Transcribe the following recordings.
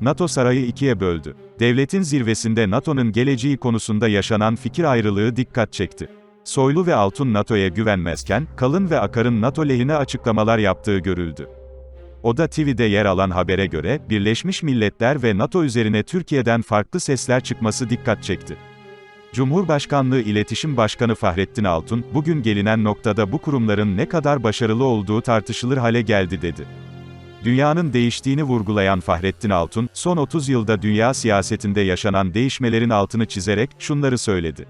NATO sarayı ikiye böldü. Devletin zirvesinde NATO'nun geleceği konusunda yaşanan fikir ayrılığı dikkat çekti. Soylu ve Altun NATO'ya güvenmezken, Kalın ve Akar'ın NATO lehine açıklamalar yaptığı görüldü. Oda TV'de yer alan habere göre, Birleşmiş Milletler ve NATO üzerine Türkiye'den farklı sesler çıkması dikkat çekti. Cumhurbaşkanlığı İletişim Başkanı Fahrettin Altun, bugün gelinen noktada bu kurumların ne kadar başarılı olduğu tartışılır hale geldi dedi. Dünyanın değiştiğini vurgulayan Fahrettin Altun, son 30 yılda dünya siyasetinde yaşanan değişmelerin altını çizerek şunları söyledi.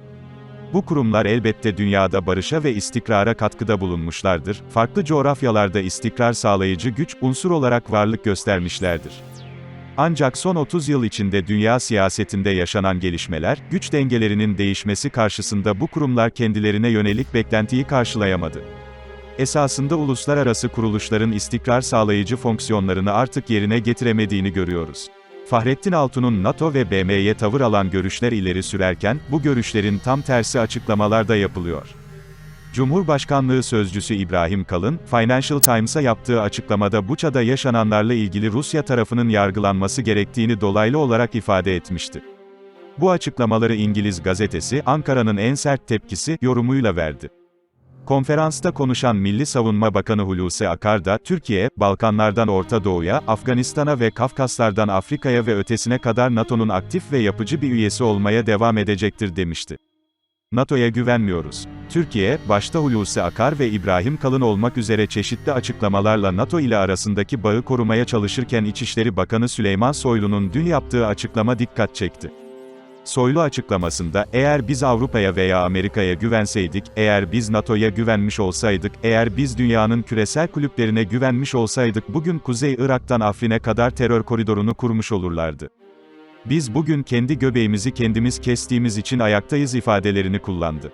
Bu kurumlar elbette dünyada barışa ve istikrara katkıda bulunmuşlardır, farklı coğrafyalarda istikrar sağlayıcı güç, unsur olarak varlık göstermişlerdir. Ancak son 30 yıl içinde dünya siyasetinde yaşanan gelişmeler, güç dengelerinin değişmesi karşısında bu kurumlar kendilerine yönelik beklentiyi karşılayamadı. Esasında uluslararası kuruluşların istikrar sağlayıcı fonksiyonlarını artık yerine getiremediğini görüyoruz. Fahrettin Altun'un NATO ve BM'ye tavır alan görüşler ileri sürerken, bu görüşlerin tam tersi açıklamalar da yapılıyor. Cumhurbaşkanlığı Sözcüsü İbrahim Kalın, Financial Times'a yaptığı açıklamada Buça'da yaşananlarla ilgili Rusya tarafının yargılanması gerektiğini dolaylı olarak ifade etmişti. Bu açıklamaları İngiliz gazetesi, Ankara'nın en sert tepkisi, yorumuyla verdi. Konferansta konuşan Milli Savunma Bakanı Hulusi Akar da, Türkiye, Balkanlardan Orta Doğu'ya, Afganistan'a ve Kafkaslardan Afrika'ya ve ötesine kadar NATO'nun aktif ve yapıcı bir üyesi olmaya devam edecektir demişti. NATO'ya güvenmiyoruz. Türkiye, başta Hulusi Akar ve İbrahim Kalın olmak üzere çeşitli açıklamalarla NATO ile arasındaki bağı korumaya çalışırken İçişleri Bakanı Süleyman Soylu'nun dün yaptığı açıklama dikkat çekti. Soylu açıklamasında, eğer biz Avrupa'ya veya Amerika'ya güvenseydik, eğer biz NATO'ya güvenmiş olsaydık, eğer biz dünyanın küresel kulüplerine güvenmiş olsaydık bugün Kuzey Irak'tan Afrin'e kadar terör koridorunu kurmuş olurlardı. Biz bugün kendi göbeğimizi kendimiz kestiğimiz için ayaktayız ifadelerini kullandı.